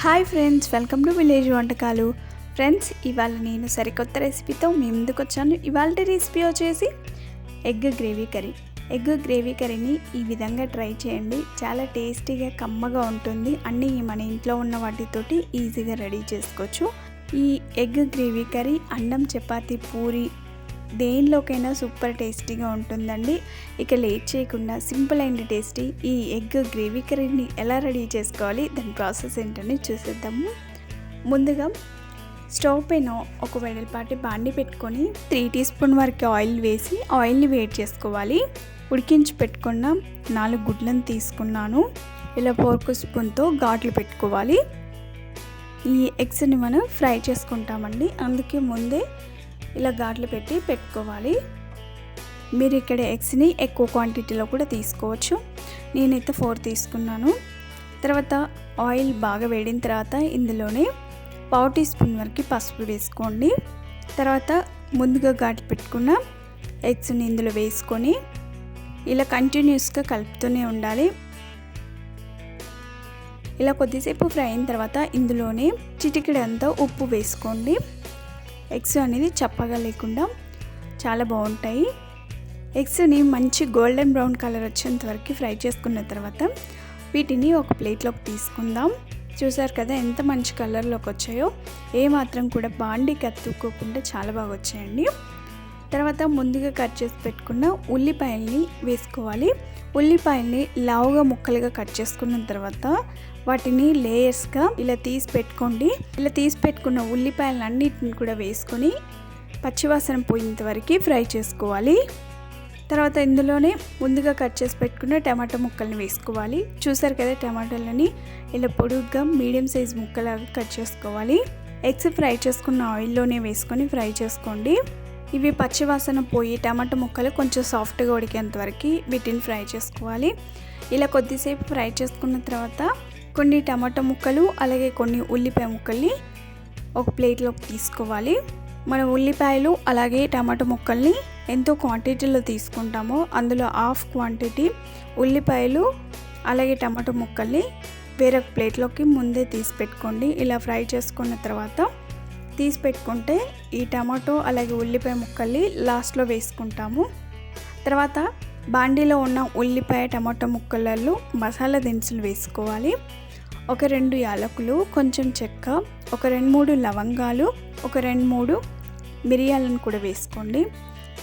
Hi friends welcome to village వంటకాలు. Friends ఇవాళ నేను సరికొత్త రెసిపీతో మీ ముందుకు వచ్చాను. ఇవాళ రెసిపీ వచ్చేసి egg gravy curry. Egg gravy కర్రీని ఈ విధంగా ట్రై చేయండి. చాలా టేస్టీగా కమ్మగా ఉంటుంది. అన్నీ మన ఇంట్లో ఉన్న వాటితోటి ఈజీగా రెడీ చేసుకోవచ్చు. ఈ ఎగ్ గ్రేవీ కర్రీ అన్నం చపాతి పూరి దేనిలోకైనా సూపర్ టేస్టీగా ఉంటుందండి. ఇక లేట్ చేయకుండా సింపుల్ అండ్ టేస్టీ ఈ ఎగ్ గ్రేవీ కర్రీని ఎలా రెడీ చేసుకోవాలి? దాని ప్రాసెస్ ఏంటని చూసేద్దాము. ముందుగా స్టవ్ పైన ఒక వెడల్పాటి బాండి పెట్టుకొని త్రీ టీ స్పూన్ వరకు ఆయిల్ వేసి ఆయిల్ని వేడి చేసుకోవాలి. ఉడికించి పెట్టుకున్న నాలుగు గుడ్లను తీసుకున్నాను. ఇలా ఫోర్క్ స్పూన్తో ఘాట్లు పెట్టుకోవాలి. ఈ ఎగ్స్ని మనం ఫ్రై చేసుకుంటామండి. అందుకే ముందే ఇలా ఘాట్లు పెట్టి పెట్టుకోవాలి. మీరు ఇక్కడ ఎగ్స్ని ఎక్కువ క్వాంటిటీలో కూడా తీసుకోవచ్చు. నేనైతే ఫోర్ తీసుకున్నాను. తర్వాత ఆయిల్ బాగా వేడిన తర్వాత ఇందులోనే పావు టీ స్పూన్ వరకు పసుపు వేసుకోండి. తర్వాత ముందుగా ఘాట్లు పెట్టుకున్న ఎగ్స్ని ఇందులో వేసుకొని ఇలా కంటిన్యూస్గా కలుపుతూనే ఉండాలి. ఇలా కొద్దిసేపు ఫ్రై అయిన తర్వాత ఇందులోనే చిటికెడంతా ఉప్పు వేసుకోండి. ఎగ్స్ అనేది చప్పగా లేకుండా చాలా బాగుంటాయి. ఎగ్స్ని మంచి గోల్డెన్ బ్రౌన్ కలర్ వచ్చేంత వరకు ఫ్రై చేసుకున్న తర్వాత వీటిని ఒక ప్లేట్లోకి తీసుకుందాం. చూసారు కదా ఎంత మంచి కలర్లోకి వచ్చాయో. ఏ మాత్రం కూడా బాండి కత్తుక్కోకుండా చాలా బాగా వచ్చాయండి. తర్వాత ముందుగా కట్ చేసి పెట్టుకున్న ఉల్లిపాయల్ని వేసుకోవాలి. ఉల్లిపాయల్ని లావుగా ముక్కలుగా కట్ చేసుకున్న తర్వాత వాటిని లేయర్స్గా ఇలా తీసి పెట్టుకోండి. ఇలా తీసి పెట్టుకున్న ఉల్లిపాయలన్నిటిని కూడా వేసుకొని పచ్చివాసన పోయేంత వరకు ఫ్రై చేసుకోవాలి. తర్వాత ఇందులోనే ముందుగా కట్ చేసి పెట్టుకున్న టమాటా ముక్కల్ని వేసుకోవాలి. చూసారు కదా టమాటాలని ఇలా పొడుగ్గా మీడియం సైజ్ ముక్కలాగా కట్ చేసుకోవాలి. ఎగ్స్ ఫ్రై చేసుకున్న ఆయిల్లోనే వేసుకొని ఫ్రై చేసుకోండి. ఇవి పచ్చివాసన పోయి టమాటా ముక్కలు కొంచెం సాఫ్ట్గా ఉడికేంత వరకు వీటిని ఫ్రై చేసుకోవాలి. ఇలా కొద్దిసేపు ఫ్రై చేసుకున్న తర్వాత కొన్ని టమాటా ముక్కలు అలాగే కొన్ని ఉల్లిపాయ ముక్కల్ని ఒక ప్లేట్లోకి తీసుకోవాలి. మనం ఉల్లిపాయలు అలాగే టమాటా ముక్కల్ని ఎంతో క్వాంటిటీలో తీసుకుంటామో అందులో హాఫ్ క్వాంటిటీ ఉల్లిపాయలు అలాగే టమాటా ముక్కల్ని వేరొక ప్లేట్లోకి ముందే తీసి పెట్టుకోండి. ఇలా ఫ్రై చేసుకున్న తర్వాత తీసి పెట్టుకుంటే ఈ టమాటో అలాగే ఉల్లిపాయ ముక్కల్ని లాస్ట్లో వేసుకుంటాము. తర్వాత బాండీలో ఉన్న ఉల్లిపాయ టమాటో ముక్కలలో మసాలా దినుసులు వేసుకోవాలి. ఒక రెండు యాలకులు కొంచెం చెక్క ఒక రెండు మూడు లవంగాలు ఒక రెండు మూడు మిరియాలను కూడా వేసుకోండి.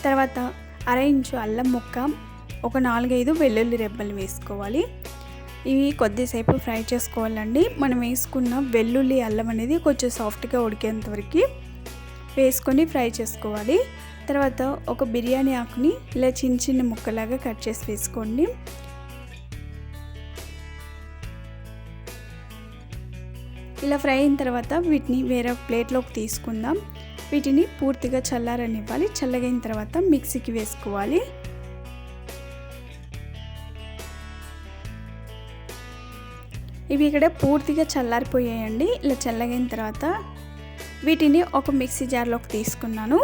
తర్వాత అర ఇంచు అల్లం ముక్క ఒక నాలుగైదు వెల్లుల్లి రెబ్బలు వేసుకోవాలి. ఇవి కొద్దిసేపు ఫ్రై చేసుకోవాలండి. మనం వేసుకున్న వెల్లుల్లి అల్లం అనేది కొంచెం సాఫ్ట్గా ఉడికేంత వరకు వేసుకొని ఫ్రై చేసుకోవాలి. తర్వాత ఒక బిర్యానీ ఆకుని ఇలా చిన్న చిన్న ముక్కలాగా కట్ చేసి వేసుకోండి. ఇలా ఫ్రై అయిన తర్వాత వీటిని వేరే ప్లేట్లోకి తీసుకుందాం. వీటిని పూర్తిగా చల్లారనివ్వాలి. చల్లగైన తర్వాత మిక్సీకి వేసుకోవాలి. ఇవి ఇక్కడ పూర్తిగా చల్లారిపోయాయండి. ఇలా చల్లగైన తర్వాత వీటిని ఒక మిక్సీ జార్లోకి తీసుకున్నాను.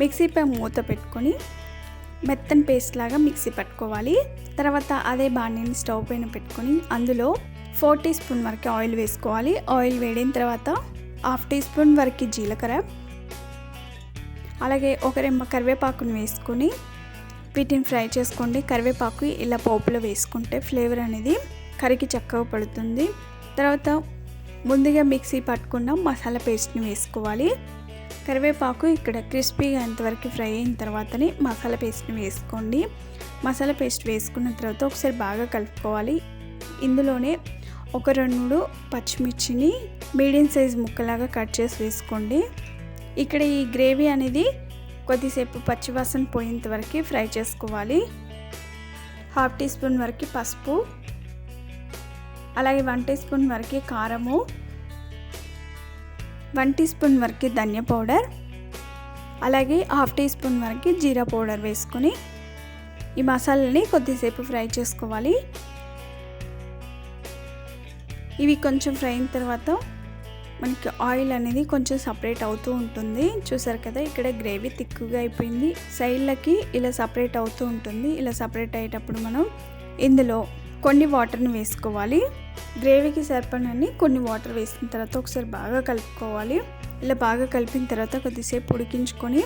మిక్సీపై మూత పెట్టుకొని మెత్తని పేస్ట్ లాగా మిక్సీ పట్టుకోవాలి. తర్వాత అదే బాణీని స్టవ్ పైన పెట్టుకొని అందులో ఫోర్ టీ స్పూన్ వరకు ఆయిల్ వేసుకోవాలి. ఆయిల్ వేడిన తర్వాత హాఫ్ టీ స్పూన్ వరకు జీలకర్ర అలాగే ఒక రెమ్మ కరివేపాకుని వేసుకొని వీటిని ఫ్రై చేసుకోండి. కరివేపాకు ఇలా పోపులో వేసుకుంటే ఫ్లేవర్ అనేది కరికి చక్కగా పడుతుంది. తర్వాత ముందుగా మిక్సీ పట్టుకున్న మసాలా పేస్ట్ని వేసుకోవాలి. కరివేపాకు ఇక్కడ క్రిస్పీగా అంతవరకు ఫ్రై అయిన తర్వాతనే మసాలా పేస్ట్ని వేసుకోండి. మసాలా పేస్ట్ వేసుకున్న తర్వాత ఒకసారి బాగా కలుపుకోవాలి. ఇందులోనే ఒక రెండు పచ్చిమిర్చిని మీడియం సైజ్ ముక్కలాగా కట్ చేసి వేసుకోండి. ఇక్కడ ఈ గ్రేవీ అనేది కొద్దిసేపు పచ్చివాసన పోయేంత వరకు ఫ్రై చేసుకోవాలి. హాఫ్ టీ స్పూన్ వరకు పసుపు. అలాగే వన్ టీ స్పూన్ వరకు కారము. వన్ టీ స్పూన్ వరకు ధనియా పౌడర్. అలాగే హాఫ్ టీ స్పూన్ వరకు జీరా పౌడర్ వేసుకొని ఈ మసాలాని కొద్దిసేపు ఫ్రై చేసుకోవాలి. ఇవి కొంచెం ఫ్రై అయిన తర్వాత మనకి ఆయిల్ అనేది కొంచెం సపరేట్ అవుతూ ఉంటుంది. చూసారు కదా ఇక్కడ గ్రేవీ తిక్కుగా అయిపోయింది. సైడ్లకి ఇలా సపరేట్ అవుతూ ఉంటుంది. ఇలా సపరేట్ అయ్యేటప్పుడు మనం ఇందులో కొన్ని వాటర్ని వేసుకోవాలి. గ్రేవీకి సరిపడని కొన్ని వాటర్ వేసిన తర్వాత ఒకసారి బాగా కలుపుకోవాలి. ఇలా బాగా కలిపిన తర్వాత కొద్దిసేపు ఉడికించుకొని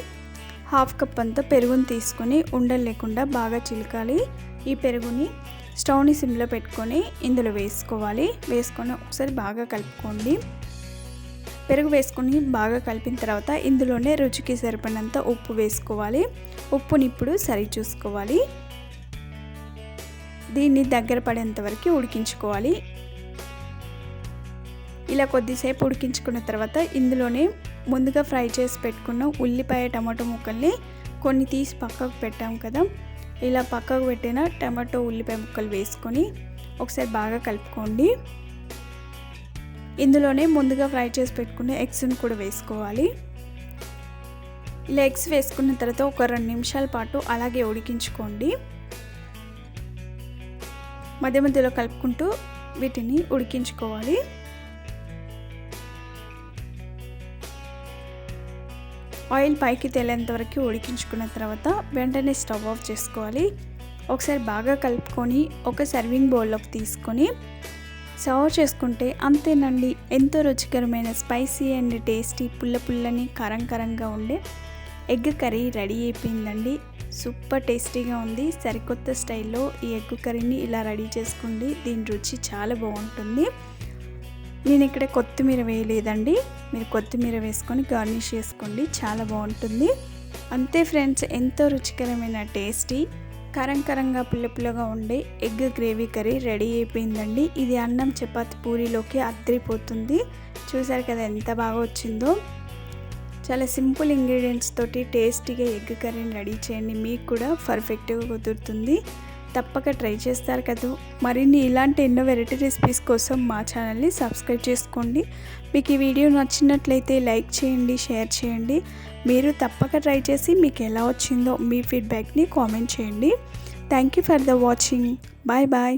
హాఫ్ కప్ అంతా పెరుగుని తీసుకొని ఉండలు లేకుండా బాగా చిలకాలి. ఈ పెరుగుని స్టవ్ని సిమ్లో పెట్టుకొని ఇందులో వేసుకోవాలి. వేసుకొని ఒకసారి బాగా కలుపుకోండి. పెరుగు వేసుకొని బాగా కలిపిన తర్వాత ఇందులోనే రుచికి సరిపడినంత ఉప్పు వేసుకోవాలి. ఉప్పుని ఇప్పుడు సరి చూసుకోవాలి దీన్ని దగ్గర పడేంత వరకు ఉడికించుకోవాలి. ఇలా కొద్దిసేపు ఉడికించుకున్న తర్వాత ఇందులోనే ముందుగా ఫ్రై చేసి పెట్టుకున్న ఉల్లిపాయ టమాటో ముక్కల్ని కొన్ని తీసి పక్కకు పెట్టాం కదా. ఇలా పక్కకు పెట్టిన టమాటో ఉల్లిపాయ ముక్కలు వేసుకొని ఒకసారి బాగా కలుపుకోండి. ఇందులోనే ముందుగా ఫ్రై చేసి పెట్టుకున్న ఎగ్స్ని కూడా వేసుకోవాలి. ఇలా ఎగ్స్ వేసుకున్న తర్వాత ఒక రెండు నిమిషాల పాటు అలాగే ఉడికించుకోండి. మధ్య మధ్యలో కలుపుకుంటూ వీటిని ఉడికించుకోవాలి. ఆయిల్ పైకి తేలేంత వరకు ఉడికించుకున్న తర్వాత వెంటనే స్టవ్ ఆఫ్ చేసుకోవాలి. ఒకసారి బాగా కలుపుకొని ఒక సర్వింగ్ బౌల్లోకి తీసుకొని సర్వ్ చేసుకుంటే అంతేనండి. ఎంతో రుచికరమైన స్పైసీ అండ్ టేస్టీ పుల్ల పుల్లని కారం కారంగా ఉండే ఎగ్ కర్రీ రెడీ అయిపోయిందండి. సూపర్ టేస్టీగా ఉంది. సరికొత్త స్టైల్లో ఈ ఎగ్ కర్రీని ఇలా రెడీ చేసుకోండి. దీని రుచి చాలా బాగుంటుంది. నేను ఇక్కడ కొత్తిమీర వేయలేదండి. మీరు కొత్తిమీర వేసుకొని గార్నిష్ చేసుకోండి. చాలా బాగుంటుంది. అంతే ఫ్రెండ్స్ ఎంతో రుచికరమైన టేస్టీ కరం కరంగా పుల్ల ఉండే ఎగ్ గ్రేవీ కర్రీ రెడీ అయిపోయిందండి. ఇది అన్నం చపాతి పూరీలోకి అద్దరిపోతుంది. చూసారు కదా ఎంత బాగా వచ్చిందో. చాలా సింపుల్ ఇంగ్రీడియంట్స్ తోటి టేస్టీగా ఎగ్ కర్రీని రెడీ చేయండి. మీకు కూడా పర్ఫెక్ట్గా కుదురుతుంది. తప్పక ట్రై చేస్తారు కదా. మరిన్ని ఇలాంటి ఎన్నో వెరైటీ రెసిపీస్ కోసం మా ఛానల్ని సబ్స్క్రైబ్ చేసుకోండి. మీకు ఈ వీడియో నచ్చినట్లయితే లైక్ చేయండి షేర్ చేయండి. మీరు తప్పక ట్రై చేసి మీకు ఎలా వచ్చిందో మీ ఫీడ్బ్యాక్ని కామెంట్ చేయండి. Thank you for the watching. Bye bye.